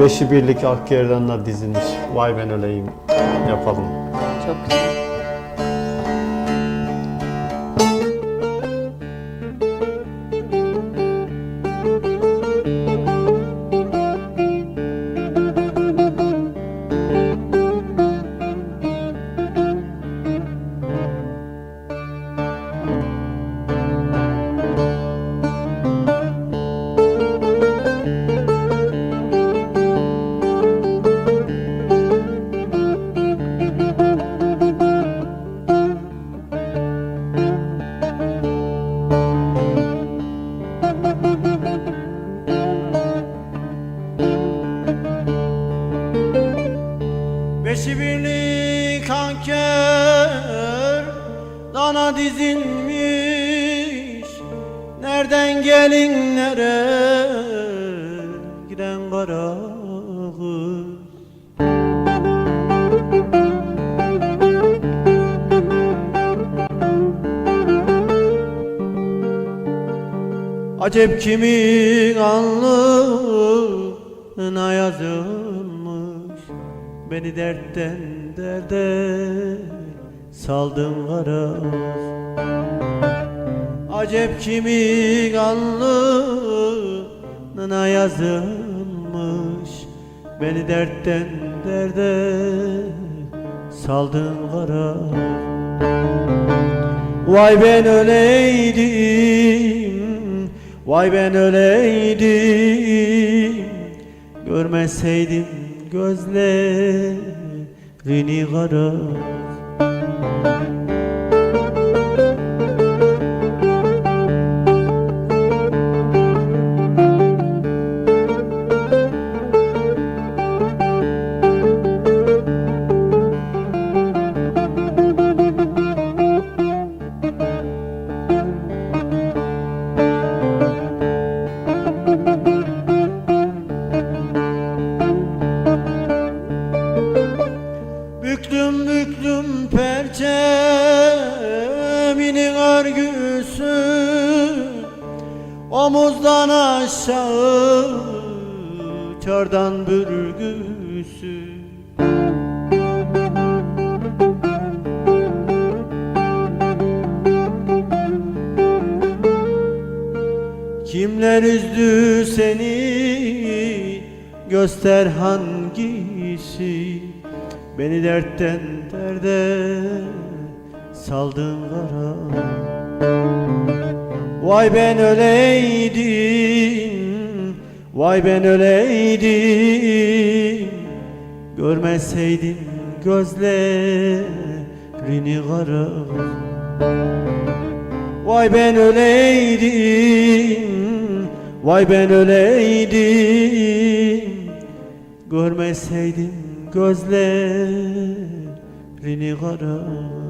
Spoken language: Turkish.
Beşi birlik Akgerdan'la dizilmiş. Vay ben öleyim yapalım. Çok güzel. Beşi birlik hanker Dana dizilmiş. Nereden gelinlere Giden kara Acep kimin alnına yazılmış Beni dertten derde saldın garaz Acep kimin alnına yazılmış Beni dertten derde saldın garaz Vay ben öleydim Vay ben öleydim Görmeseydim gözlerini kara örgüsü Omuzdan aşağı çardan bürgüsü Kimler üzdü seni? Göster hangisi? Beni dertten derde saldın kara. Vay ben öleydim Vay ben öleydim. Görmeseydim gözlerini kara. Vay ben öleydim Vay ben öleydim. Görmeseydim gözlerini kara